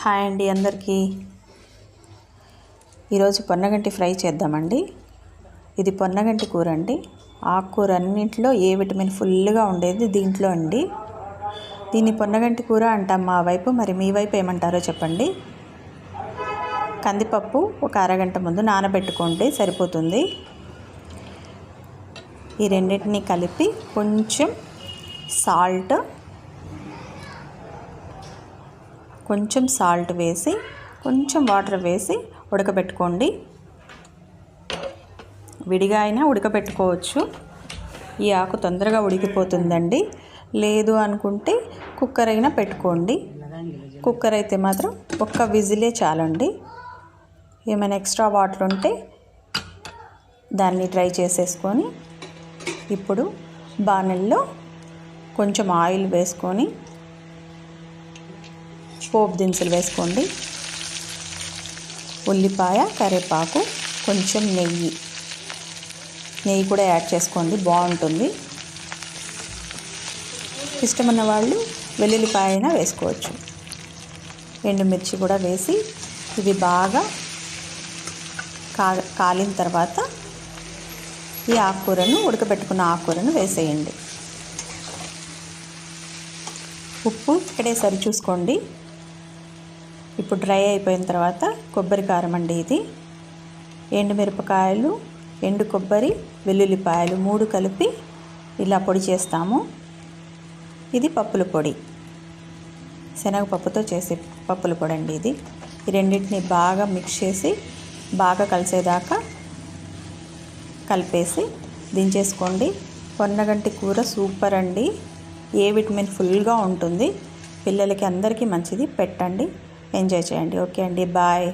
Hi అండి అందరికీ. ఈరోజు పొన్నగంటి ఫ్రై చేద్దామండి. ఇది పొన్నగంటి కూర అండి ఆకుకూర అన్నింటిలో ఏ విటమిన్ ఫుల్గా ఉండేది దీంట్లో అండి. దీన్ని పొన్నగంటి కూర అంటాం మా వైపు మరి మీ వైపు ఏమంటారో చెప్పండి. కందిపప్పు ఒక అరగంట ముందు నానబెట్టుకుంటే సరిపోతుంది. ఈ రెండింటిని కలిపి కొంచెం సాల్ట్ కొంచెం సాల్ట్ వేసి కొంచెం వాటర్ వేసి ఉడకబెట్టుకోండి. విడిగా అయినా ఉడకబెట్టుకోవచ్చు. ఈ ఆకు తొందరగా ఉడికిపోతుందండి. లేదు అనుకుంటే కుక్కర్ అయినా పెట్టుకోండి. కుక్కర్ అయితే మాత్రం ఒక్క విజిలే చాలండి. ఏమైనా ఎక్స్ట్రా వాటర్ ఉంటే దాన్ని ట్రై చేసేసుకొని ఇప్పుడు బాణల్లో కొంచెం ఆయిల్ వేసుకొని పోపు దినుసులు వేసుకోండి. ఉల్లిపాయ కరివేపాకు కొంచెం నెయ్యి. నెయ్యి కూడా యాడ్ చేసుకోండి బాగుంటుంది. ఇష్టమన్న వాళ్ళు వెల్లుల్లిపాయ అయినా వేసుకోవచ్చు. ఎండుమిర్చి కూడా వేసి ఇవి బాగా కా కాలిన తర్వాత ఈ ఆకుకూరను ఉడకబెట్టుకున్న ఆకుకూరను వేసేయండి. ఉప్పు ఇక్కడే సరి చూసుకోండి ఇప్పుడు డ్రై అయిపోయిన తర్వాత కొబ్బరి కారం అండి ఇది. ఎండుమిరపకాయలు ఎండు కొబ్బరి వెల్లుల్లిపాయలు మూడు కలిపి ఇలా పొడి చేస్తాము. ఇది పప్పుల పొడి. శనగపప్పుతో చేసే పప్పుల పొడి అండి ఇది. ఈ రెండింటిని బాగా మిక్స్ చేసి బాగా కలిసేదాకా కలిపేసి దించేసుకోండి. పొన్నగంటి కూర సూపర్ అండి. ఏ విటమిన్ ఫుల్గా ఉంటుంది. పిల్లలకి అందరికీ మంచిది. పెట్టండి. ఎంజాయ్ చేయండి. ఓకే అండి. బాయ్.